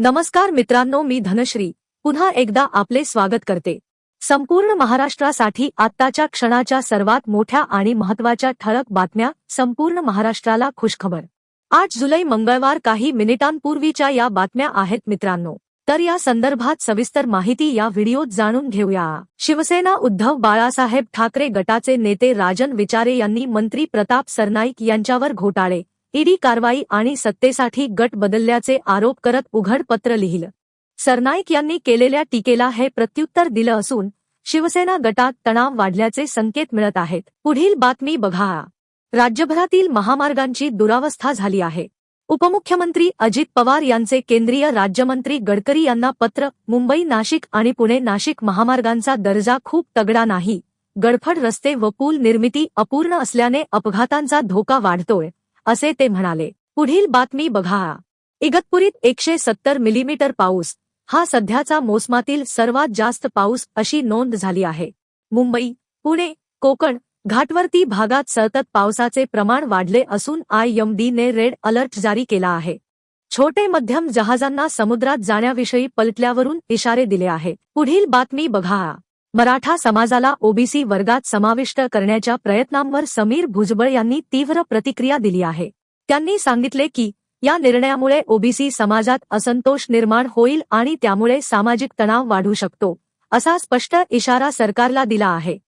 नमस्कार मित्रांनो मी धनश्री. पुन्हा एकदा आपले स्वागत करते. संपूर्ण महाराष्ट्रासाठी आत्ताच्या क्षणाच्या सर्वात मोठ्या आणि महत्त्वाच्या ठळक बातम्या संपूर्ण महाराष्ट्राला खुशखबर. आठ जुलै मंगळवार काही मिनिटांपूर्वीच्या या बातम्या आहेत मित्रांनो. तर या संदर्भात सविस्तर माहिती या व्हिडिओत जाणून घेऊया. शिवसेना उद्धव बाळासाहेब ठाकरे गटाचे नेते राजन विचारे यांनी मंत्री प्रताप सरनाईक यांच्यावर घोटाळे. ईडी कारवाई आणि सत्तेसाठी गट बदलल्याचे आरोप करत उघड पत्र लिहिलं. सरनाईक यांनी केलेल्या टीकेला हे प्रत्युत्तर दिलं असून शिवसेना गटात तणाव वाढल्याचे संकेत मिळत आहेत. पुढील बातमी बघा. राज्यभरातील महामार्गांची दुरावस्था झाली आहे. उपमुख्यमंत्री अजित पवार यांचे केंद्रीय राज्यमंत्री गडकरी यांना पत्र मुंबई नाशिक आणि पुणे नाशिक महामार्गांचा दर्जा खूप तगडा नाही. गडफड रस्ते व पूल निर्मिती अपूर्ण असल्याने अपघातांचा धोका वाढतोय. असे ते म्हणाले. पुढील बातमी बघा. इगतपुरीत एकशे सत्तर मिलीमीटर पाऊस. हा सध्याचा मोसमातील सर्वात जास्त पाऊस अशी नोंद झाली आहे. मुंबई पुणे कोकण घाटवर्ती भागात सतत पावसाचे प्रमाण वाढले असून आयएमडीने ने रेड अलर्ट जारी केला आहे. छोटे मध्यम जहाजांना समुद्रात जाण्याविषयी पलटल्यावरून इशारे दिले आहे. पुढील बातमी बघा. मराठा समाजाला ओबीसी वर्गात समाविष्ट करण्याच्या प्रयत्नांवर समीर भुजबळ यांनी तीव्र प्रतिक्रिया दिली आहे. त्यांनी सांगितले की या निर्णयामुळे ओबीसी समाजात असंतोष निर्माण होईल आणि त्यामुळे सामाजिक तणाव वाढू शकतो असा स्पष्ट इशारा सरकारला दिला आहे.